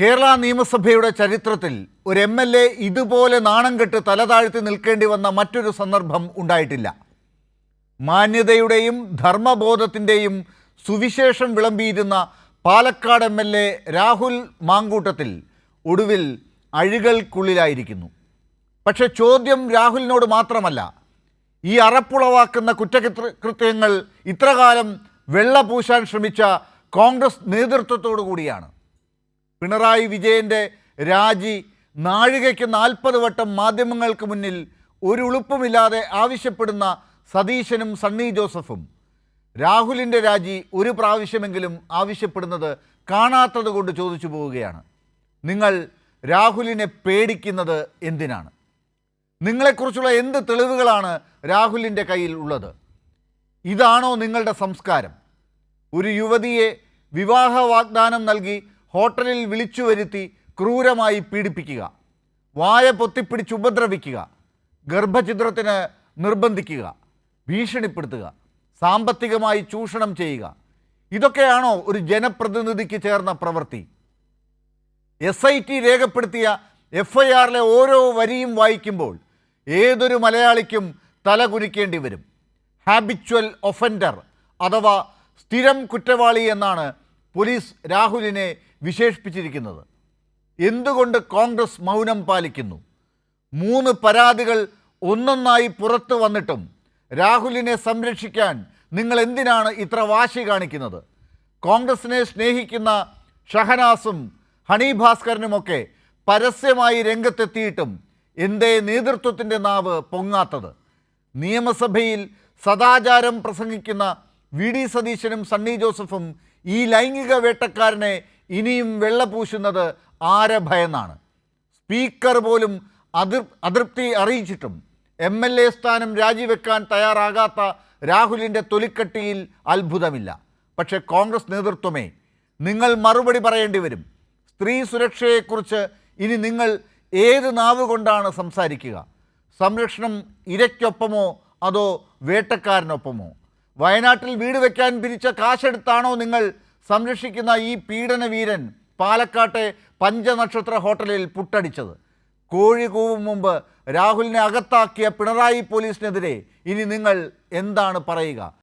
കേരള നിയമസഭയുടെ ചരിത്രത്തിൽ ഒരു എം എൽ എ ഇതുപോലെ നാണം കെട്ട് തലതാഴ്ത്തി നിൽക്കേണ്ടി വന്ന മറ്റൊരു സന്ദർഭം ഉണ്ടായിട്ടില്ല. മാന്യതയുടെയും ധർമ്മബോധത്തിന്റെയും സുവിശേഷം വിളമ്പിയിരുന്ന Palakkad M L A Rahul Mamkootathil ഒടുവിൽ അഴികൾക്കുള്ളിലായിരിക്കുന്നു. പക്ഷെ ചോദ്യം രാഹുലിനോട് മാത്രമല്ല ഈ അറപ്പുളവാക്കുന്ന കുറ്റകൃത്യങ്ങൾ ഇത്രകാലം വെള്ള പൂശാൻ ശ്രമിച്ച കോൺഗ്രസ് നേതൃത്വത്തോടു കൂടിയാണ്. പിണറായി വിജയന്റെ രാജി നാഴികയ്ക്ക് നാൽപ്പത് വട്ടം മാധ്യമങ്ങൾക്ക് മുന്നിൽ ഒരു ഉളുപ്പുമില്ലാതെ ആവശ്യപ്പെടുന്ന സതീശനും സണ്ണി ജോസഫും. രാഹുലിന്റെ രാജി ഒരു പ്രാവശ്യമെങ്കിലും ആവശ്യപ്പെടുന്നത് കാണാത്തത് കൊണ്ട് ചോദിച്ചു പോവുകയാണ്. നിങ്ങൾ രാഹുലിനെ പേടിക്കുന്നത് എന്തിനാണ്? നിങ്ങളെക്കുറിച്ചുള്ള എന്ത് തെളിവുകളാണ് രാഹുലിന്റെ കയ്യിൽ ഉള്ളത്? ഇതാണോ നിങ്ങളുടെ സംസ്കാരം? ഒരു യുവതിയെ വിവാഹ വാഗ്ദാനം നൽകി ഹോട്ടലിൽ വിളിച്ചു വരുത്തി ക്രൂരമായി പീഡിപ്പിക്കുക. വായ പൊത്തിപ്പിടിച്ച് ഉപദ്രവിക്കുക. ഗർഭഛിദ്രത്തിന് നിർബന്ധിക്കുക. ഭീഷണിപ്പെടുത്തുക. സാമ്പത്തികമായി ചൂഷണം ചെയ്യുക. ഇതൊക്കെയാണോ ഒരു ജനപ്രതിനിധിക്ക് ചേർന്ന പ്രവൃത്തി? എസ് ഐ ടി രേഖപ്പെടുത്തിയ എഫ് ഐ ആറിലെ ഓരോ വരിയും വായിക്കുമ്പോൾ ഏതൊരു മലയാളിക്കും തല കുനിക്കേണ്ടി വരും. ഹാബിച്വൽ ഒഫൻഡർ അഥവാ സ്ഥിരം കുറ്റവാളി എന്നാണ് പോലീസ് രാഹുലിനെ വിശേഷിപ്പിച്ചിരിക്കുന്നത്. എന്തുകൊണ്ട് കോൺഗ്രസ് മൗനം പാലിക്കുന്നു? മൂന്ന് പരാതികൾ ഒന്നൊന്നായി പുറത്തു വന്നിട്ടും രാഹുലിനെ സംരക്ഷിക്കാൻ നിങ്ങൾ എന്തിനാണ് ഇത്ര വാശി കാണിക്കുന്നത്? കോൺഗ്രസിനെ സ്നേഹിക്കുന്ന ഷഹനാസും ഹണി ഭാസ്കരനുമൊക്കെ പരസ്യമായി രംഗത്തെത്തിയിട്ടും എന്തേ നേതൃത്വത്തിന്റെ നാവ് പൊങ്ങാത്തത്? നിയമസഭയിൽ സദാചാരം പ്രസംഗിക്കുന്ന വി ഡി സതീശനും സണ്ണി ജോസഫും ഈ ലൈംഗിക വേട്ടക്കാരനെ ഇനിയും വെള്ളപൂശുന്നത് ആരെ ഭയന്നാണ് സ്പീക്കർ പോലും അതിർ അതൃപ്തി അറിയിച്ചിട്ടും എം എൽ എ സ്ഥാനം രാജിവെക്കാൻ തയ്യാറാകാത്ത രാഹുലിന്റെ തൊലിക്കട്ടിയിൽ അത്ഭുതമില്ല. പക്ഷേ കോൺഗ്രസ് നേതൃത്വമേ നിങ്ങൾ മറുപടി പറയേണ്ടി വരും. സ്ത്രീ സുരക്ഷയെക്കുറിച്ച് ഇനി നിങ്ങൾ ഏത് നാവ് കൊണ്ടാണ് സംസാരിക്കുക? സംരക്ഷണം ഇരയ്ക്കൊപ്പമോ അതോ വേട്ടക്കാരനൊപ്പമോ? വയനാട്ടിൽ വീട് വയ്ക്കാൻ പിരിച്ച കാശെടുത്താണോ നിങ്ങൾ സംരക്ഷിക്കുന്ന ഈ പീഡനവീരൻ പാലക്കാട്ടെ പഞ്ചനക്ഷത്ര ഹോട്ടലിൽ പുട്ടടിച്ചത്. കോഴി കൂവും മുമ്പ് രാഹുലിനെ അകത്താക്കിയ പിണറായി പോലീസിനെതിരെ ഇനി നിങ്ങൾ എന്താണ് പറയുക?